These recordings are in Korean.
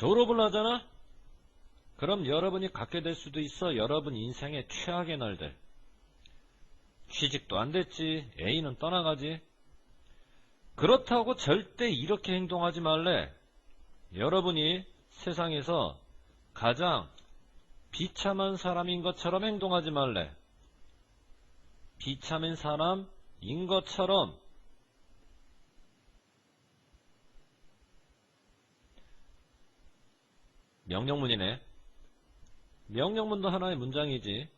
졸업을 하잖아? 그럼 여러분이 갖게 될 수도 있어. 여러분 인생의 최악의 날들. 취직도 안 됐지. 애인은 떠나가지. 그렇다고 절대 이렇게 행동하지 말래. 여러분이 세상에서 가장 비참한 사람인 것처럼 행동하지 말래. 비참한 사람인 것처럼 명령문이네. 명령문도 하나의 문장이지.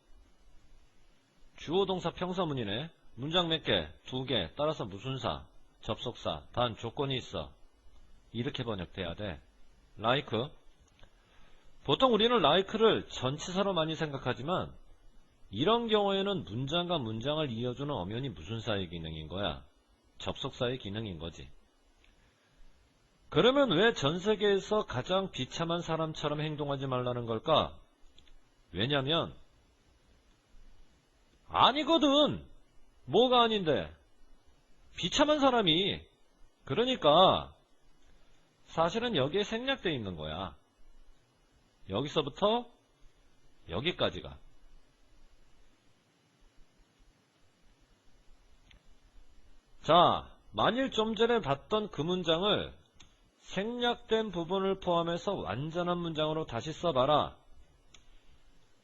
주어 동사 평사문이네. 문장 몇 개? 두 개. 따라서 무슨 사? 접속사. 단 조건이 있어. 이렇게 번역돼야 돼. like. 보통 우리는 like를 전치사로 많이 생각하지만 이런 경우에는 문장과 문장을 이어주는 엄연히 무슨 사의 기능인 거야? 접속사의 기능인 거지. 그러면 왜 전 세계에서 가장 비참한 사람처럼 행동하지 말라는 걸까? 왜냐면 아니거든. 뭐가 아닌데? 비참한 사람이 그러니까 사실은 여기에 생략되어 있는 거야. 여기서부터 여기까지가. 자, 만일 좀 전에 봤던 그 문장을 생략된 부분을 포함해서 완전한 문장으로 다시 써봐라.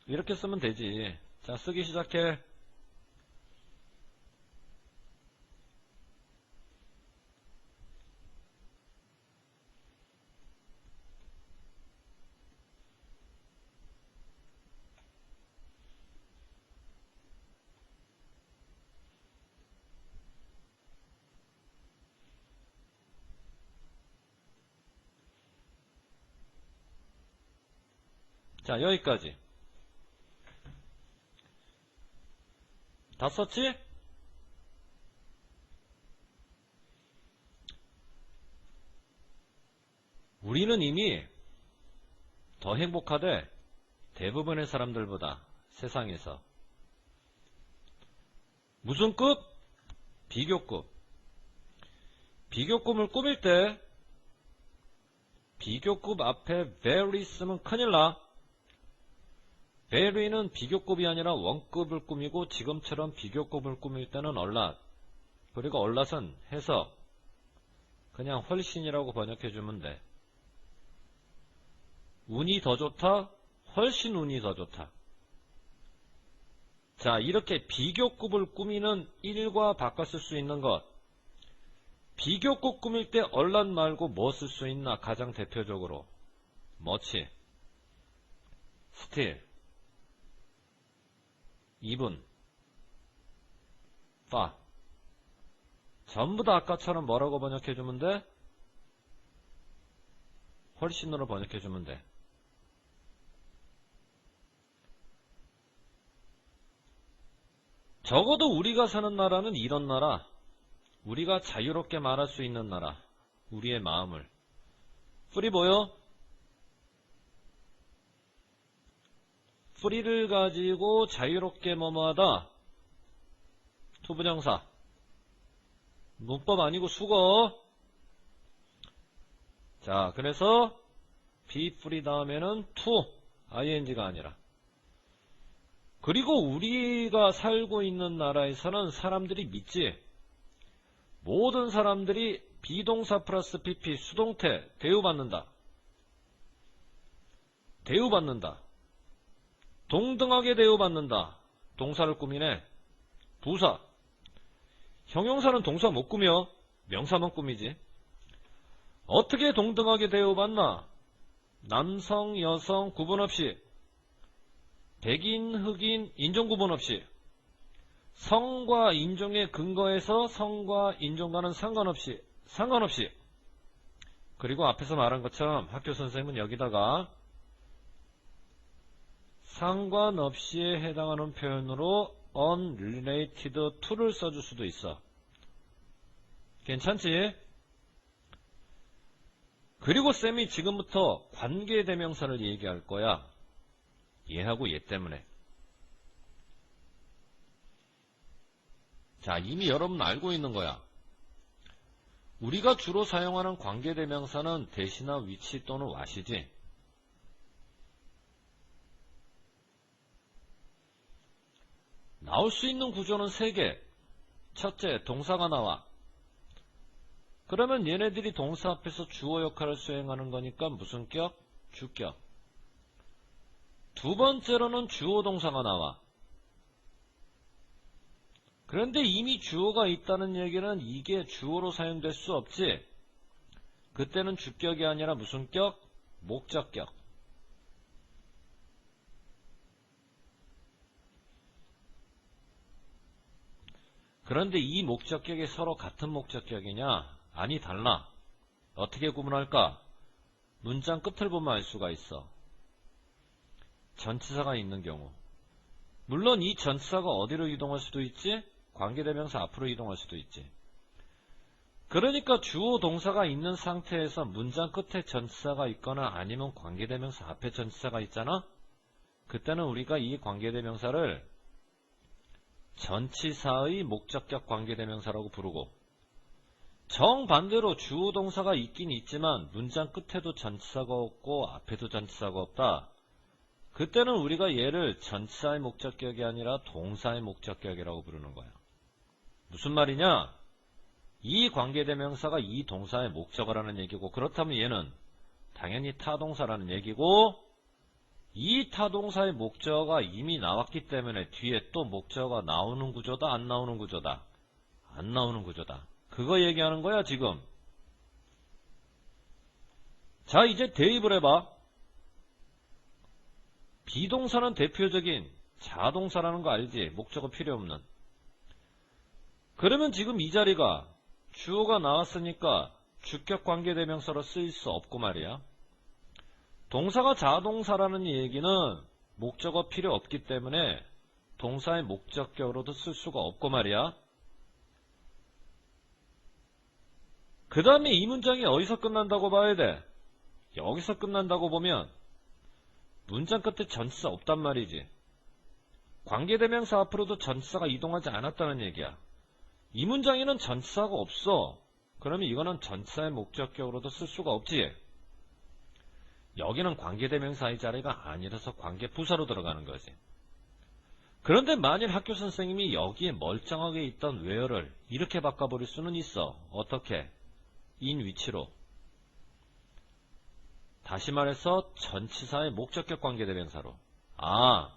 이렇게 쓰면 되지. 자, 쓰기 시작해. 자, 여기까지. 다 썼지? 우리는 이미 더 행복하대. 대부분의 사람들보다 세상에서. 무슨 급? 비교급. 비교급을 꾸밀 때 비교급 앞에 very 쓰면 큰일 나. Very는 비교급이 아니라 원급을 꾸미고 지금처럼 비교급을 꾸밀 때는 얼랏. 그리고 얼랏은 해석. 그냥 훨씬이라고 번역해주면 돼. 운이 더 좋다? 훨씬 운이 더 좋다. 자, 이렇게 비교급을 꾸미는 일과 쓸수 있는 것. 비교급 꾸밀 때 얼랏 말고 뭐 쓸 수 있나? 가장 대표적으로. 뭐치? 스틸. 2분. 파. 전부 다 아까처럼 뭐라고 번역해주면 돼? 훨씬으로 번역해주면 돼. 적어도 우리가 사는 나라는 이런 나라. 우리가 자유롭게 말할 수 있는 나라. 우리의 마음을. 뿌리 보여? 뿌리를 가지고 자유롭게 뭐뭐하다. 투부정사. 문법 아니고 수거. 자, 그래서 be 뿌리 다음에는 to, ing가 아니라. 그리고 우리가 살고 있는 나라에서는 사람들이 믿지. 모든 사람들이 비동사 플러스 pp 수동태 대우받는다. 대우받는다. 동등하게 대우받는다. 동사를 꾸미네. 부사. 형용사는 동사 못 꾸며 명사만 꾸미지. 어떻게 동등하게 대우받나? 남성, 여성 구분 없이 백인, 흑인, 인종 구분 없이 성과 인종의 근거에서 성과 인종과는 상관없이 상관없이 그리고 앞에서 말한 것처럼 학교 선생님은 여기다가 상관없이에 해당하는 표현으로 unrelated to를 써줄 수도 있어. 괜찮지? 그리고 쌤이 지금부터 관계대명사를 얘기할 거야. 얘하고 얘 때문에. 자, 이미 여러분 알고 있는 거야. 우리가 주로 사용하는 관계대명사는 대시나 위치 또는 와시지. 나올 수 있는 구조는 3개. 첫째, 동사가 나와. 그러면 얘네들이 동사 앞에서 주어 역할을 수행하는 거니까 무슨 격? 주격. 두 번째로는 주어 동사가 나와. 그런데 이미 주어가 있다는 얘기는 이게 주어로 사용될 수 없지. 그때는 주격이 아니라 무슨 격? 목적격. 그런데 이 목적격이 서로 같은 목적격이냐? 아니 달라. 어떻게 구분할까? 문장 끝을 보면 알 수가 있어. 전치사가 있는 경우. 물론 이 전치사가 어디로 이동할 수도 있지? 관계대명사 앞으로 이동할 수도 있지. 그러니까 주어 동사가 있는 상태에서 문장 끝에 전치사가 있거나 아니면 관계대명사 앞에 전치사가 있잖아? 그때는 우리가 이 관계대명사를 전치사의 목적격 관계대명사라고 부르고 정반대로 주어 동사가 있긴 있지만 문장 끝에도 전치사가 없고 앞에도 전치사가 없다. 그때는 우리가 얘를 전치사의 목적격이 아니라 동사의 목적격이라고 부르는 거야. 무슨 말이냐? 이 관계대명사가 이 동사의 목적을 하는 얘기고 그렇다면 얘는 당연히 타동사라는 얘기고 이 타동사의 목적어가 이미 나왔기 때문에 뒤에 또 목적어가 나오는 구조다 안 나오는 구조다? 안 나오는 구조다. 그거 얘기하는 거야 지금? 자 이제 대입을 해봐. 비동사는 대표적인 자동사라는 거 알지? 목적어 필요 없는. 그러면 지금 이 자리가 주어가 나왔으니까 주격 관계대명사로 쓰일 수 없고 말이야 동사가 자동사라는 얘기는 목적어 필요 없기 때문에 동사의 목적격으로도 쓸 수가 없고 말이야. 그 다음에 이 문장이 어디서 끝난다고 봐야 돼? 여기서 끝난다고 보면 문장 끝에 전치사 없단 말이지. 관계대명사 앞으로도 전치사가 이동하지 않았다는 얘기야. 이 문장에는 전치사가 없어. 그러면 이거는 전치사의 목적격으로도 쓸 수가 없지. 여기는 관계대명사의 자리가 아니라서 관계부사로 들어가는 거지. 그런데 만일 학교 선생님이 여기에 멀쩡하게 있던 where를 이렇게 바꿔버릴 수는 있어. 어떻게? in 위치로. 다시 말해서 전치사의 목적격 관계대명사로. 아,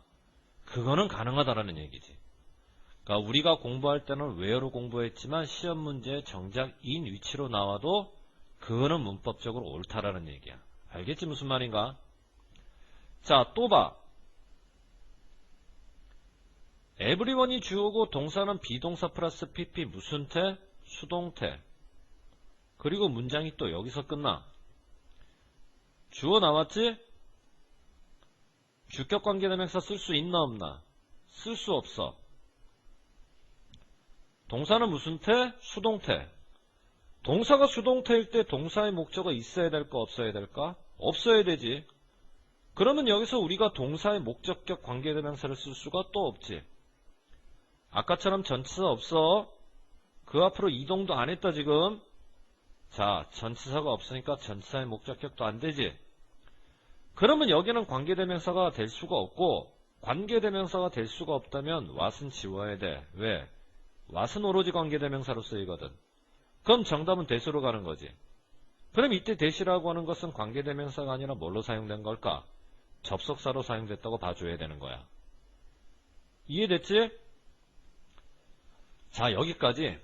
그거는 가능하다라는 얘기지. 그러니까 우리가 공부할 때는 where로 공부했지만 시험 문제에 정작 in 위치로 나와도 그거는 문법적으로 옳다라는 얘기야. 알겠지 무슨 말인가? 자, 또 봐. 에브리원이 주어고 동사는 비동사 플러스 pp 무슨 태? 수동태. 그리고 문장이 또 여기서 끝나. 주어 나왔지? 주격 관계대명사 쓸 수 있나 없나? 쓸 수 없어. 동사는 무슨 태? 수동태. 동사가 수동태일 때 동사의 목적어 있어야 될까 없어야 될까? 없어야 되지. 그러면 여기서 우리가 동사의 목적격 관계대명사를 쓸 수가 또 없지. 아까처럼 전치사 없어. 그 앞으로 이동도 안 했다 지금. 자, 전치사가 없으니까 전치사의 목적격도 안 되지. 그러면 여기는 관계대명사가 될 수가 없고 관계대명사가 될 수가 없다면 what은 지워야 돼. 왜? what은 오로지 관계대명사로 쓰이거든. 그럼 정답은 대수로 가는 거지. 그럼 이때 대시라고 하는 것은 관계대명사가 아니라 뭘로 사용된 걸까? 접속사로 사용됐다고 봐줘야 되는 거야. 이해됐지? 자 여기까지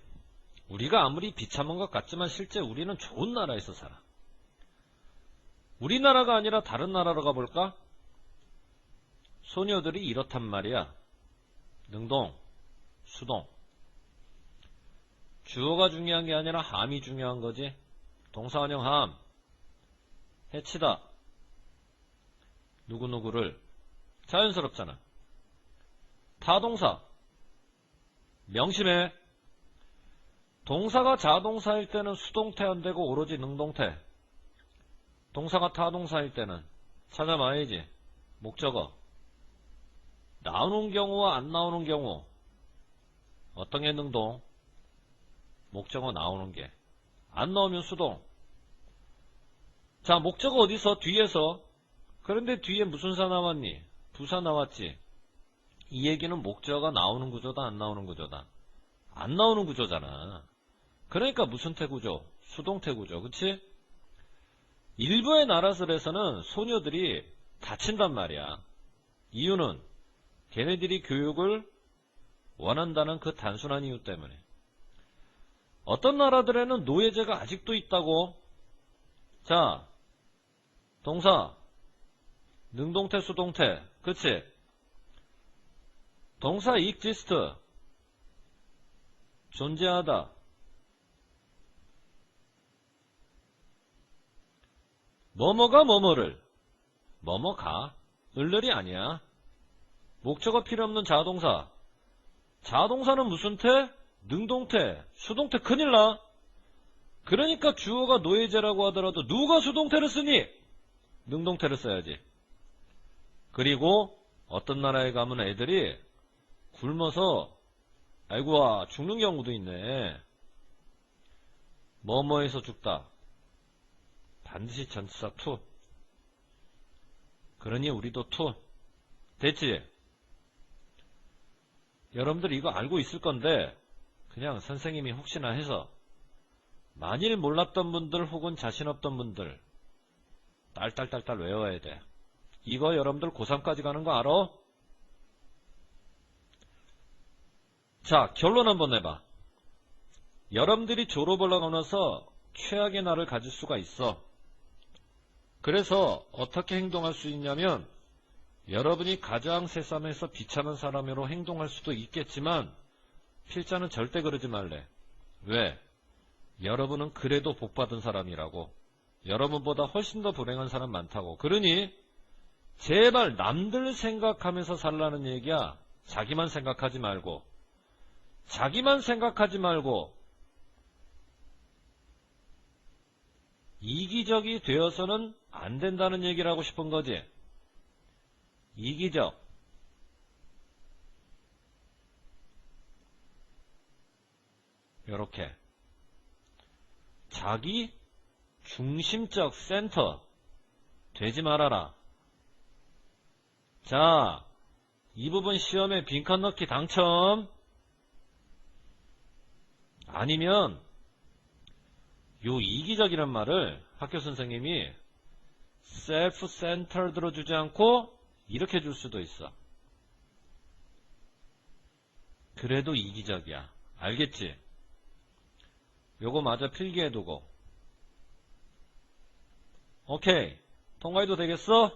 우리가 아무리 비참한 것 같지만 실제 우리는 좋은 나라에서 살아. 우리나라가 아니라 다른 나라로 가볼까? 소녀들이 이렇단 말이야. 능동, 수동. 주어가 중요한 게 아니라 함이 중요한 거지. 동사원형 함. 해치다. 누구누구를. 자연스럽잖아. 타동사. 명심해. 동사가 자동사일 때는 수동태 안 되고 오로지 능동태. 동사가 타동사일 때는 찾아봐야지. 목적어. 나오는 경우와 안 나오는 경우. 어떤 게 능동? 목적어 나오는 게. 안 나오면 수동. 자, 목적어 어디서? 뒤에서. 그런데 뒤에 무슨 사 나왔니? 부사 나왔지. 이 얘기는 목적어가 나오는 구조다, 안 나오는 구조다. 안 나오는 구조잖아. 그러니까 무슨 태구조? 수동 태구조. 그치? 일부의 나라들에서는 소녀들이 다친단 말이야. 이유는 걔네들이 교육을 원한다는 그 단순한 이유 때문에. 어떤 나라들에는 노예제가 아직도 있다고. 자, 동사, 능동태, 수동태, 그치? 동사 exist, 존재하다. 뭐뭐가 뭐뭐를, 뭐뭐가, 을ler이 아니야. 목적어 필요 없는 자동사. 자동사는 무슨 태? 능동태, 수동태 큰일 나. 그러니까 주어가 노예제라고 하더라도 누가 수동태를 쓰니? 능동태를 써야지. 그리고 어떤 나라에 가면 애들이 굶어서 아이고와 죽는 경우도 있네. 뭐뭐에서 죽다. 반드시 전치사 투. 그러니 우리도 투. 됐지? 여러분들 이거 알고 있을 건데 그냥 선생님이 혹시나 해서 만일 몰랐던 분들 혹은 자신 없던 분들 딸딸딸딸 외워야 돼. 이거 여러분들 고3까지 가는 거 알아? 자, 결론 한번 내봐. 여러분들이 졸업을 하고 나서 최악의 날을 가질 수가 있어. 그래서 어떻게 행동할 수 있냐면 여러분이 가장 새삼에서 비참한 사람으로 행동할 수도 있겠지만 필자는 절대 그러지 말래. 왜? 여러분은 그래도 복받은 사람이라고. 여러분보다 훨씬 더 불행한 사람 많다고. 그러니 제발 남들 생각하면서 살라는 얘기야. 자기만 생각하지 말고. 자기만 생각하지 말고 이기적이 되어서는 안 된다는 얘기를 하고 싶은 거지. 이기적. 요렇게. 자기 중심적 센터 되지 말아라. 자, 이 부분 시험에 빈칸 넣기 당첨. 아니면 요 이기적이란 말을 학교 선생님이 self-centered로 주지 않고 이렇게 줄 수도 있어. 그래도 이기적이야. 알겠지? 요거 마저 필기해두고. 오케이. 통과해도 되겠어?